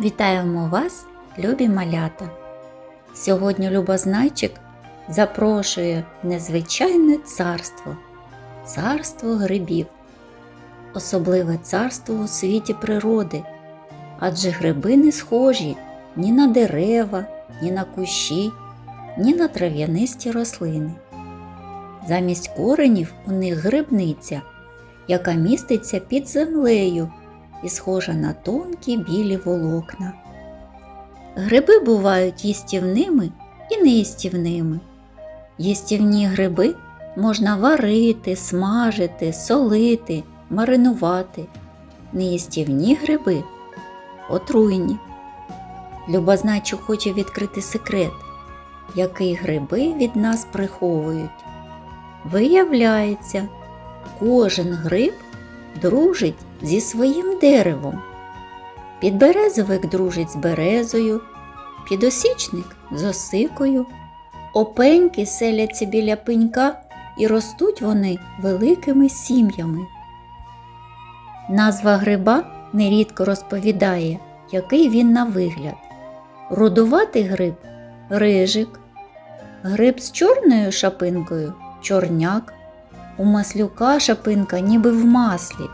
Вітаємо вас, любі малята! Сьогодні Любознайчик запрошує незвичайне царство царство грибів, особливе царство у світі природи, адже гриби не схожі ні на дерева, ні на кущі, ні на трав'янисті рослини. Замість коренів у них грибниця, яка міститься під землею і схожа на тонкі білі волокна. Гриби бувають їстівними і неїстівними. Їстівні гриби можна варити, смажити, солити, маринувати. Неїстівні гриби отруйні. Любознайчик хоче відкрити секрет, який гриби від нас приховують. Виявляється, кожен гриб дружить зі своїм деревом. Підберезовик дружить з березою, підосічник з осикою, опеньки селяться біля пенька і ростуть вони великими сім'ями. Назва гриба нерідко розповідає, який він на вигляд. Рудуватий гриб рижик, гриб з чорною шапинкою чорняк, у маслюка шапинка ніби в маслі.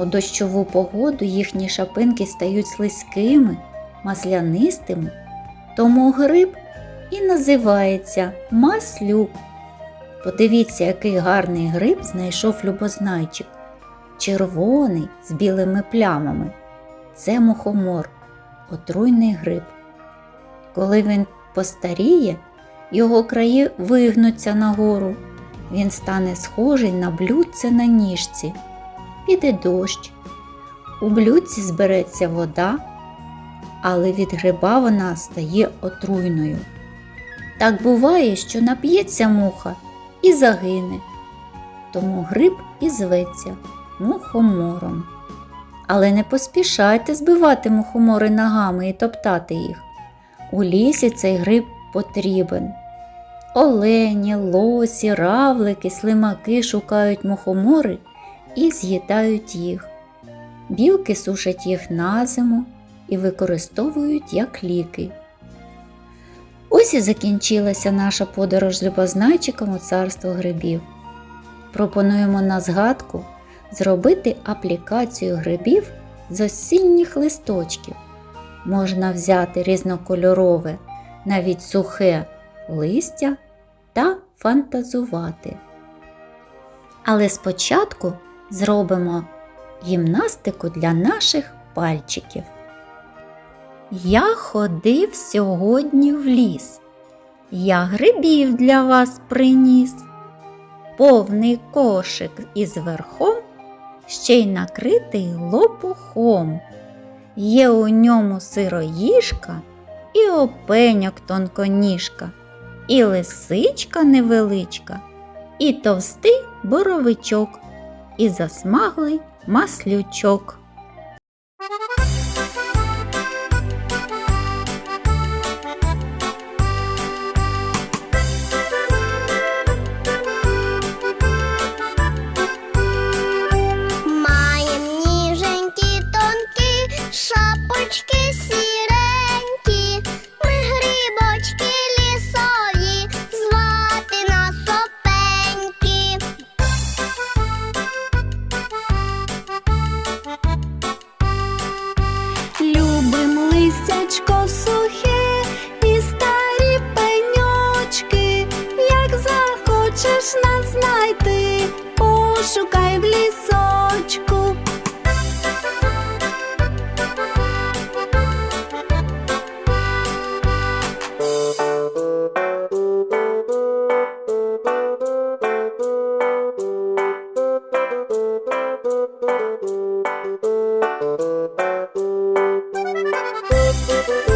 У дощову погоду їхні шапинки стають слизькими, маслянистими, тому гриб і називається маслюк. Подивіться, який гарний гриб знайшов любознайчик. Червоний з білими плямами. Це мухомор, отруйний гриб. Коли він постаріє, його краї вигнуться нагору. Він стане схожий на блюдце на ніжці. Піде дощ. У блюдці збереться вода, але від гриба вона стає отруйною. Так буває, що нап'ється муха і загине. Тому гриб і зветься мухомором. Але не поспішайте збивати мухомори ногами і топтати їх. У лісі цей гриб потрібен. Олені, лосі, равлики, слимаки шукають мухомори і з'їдають їх. Білки сушать їх на зиму і використовують як ліки. Ось і закінчилася наша подорож з любознайчиком у царство грибів. Пропонуємо на згадку зробити аплікацію грибів з осінніх листочків. Можна взяти різнокольорове, навіть сухе листя та фантазувати. Але спочатку зробимо гімнастику для наших пальчиків. Я ходив сьогодні в ліс. Я грибів для вас приніс. Повний кошик із верхом, ще й накритий лопухом. Є у ньому сироїжка і опеньок тонконіжка, і лисичка невеличка, і товстий боровичок, і засмаглий маслючок. гуляй в лісочку. Thank you.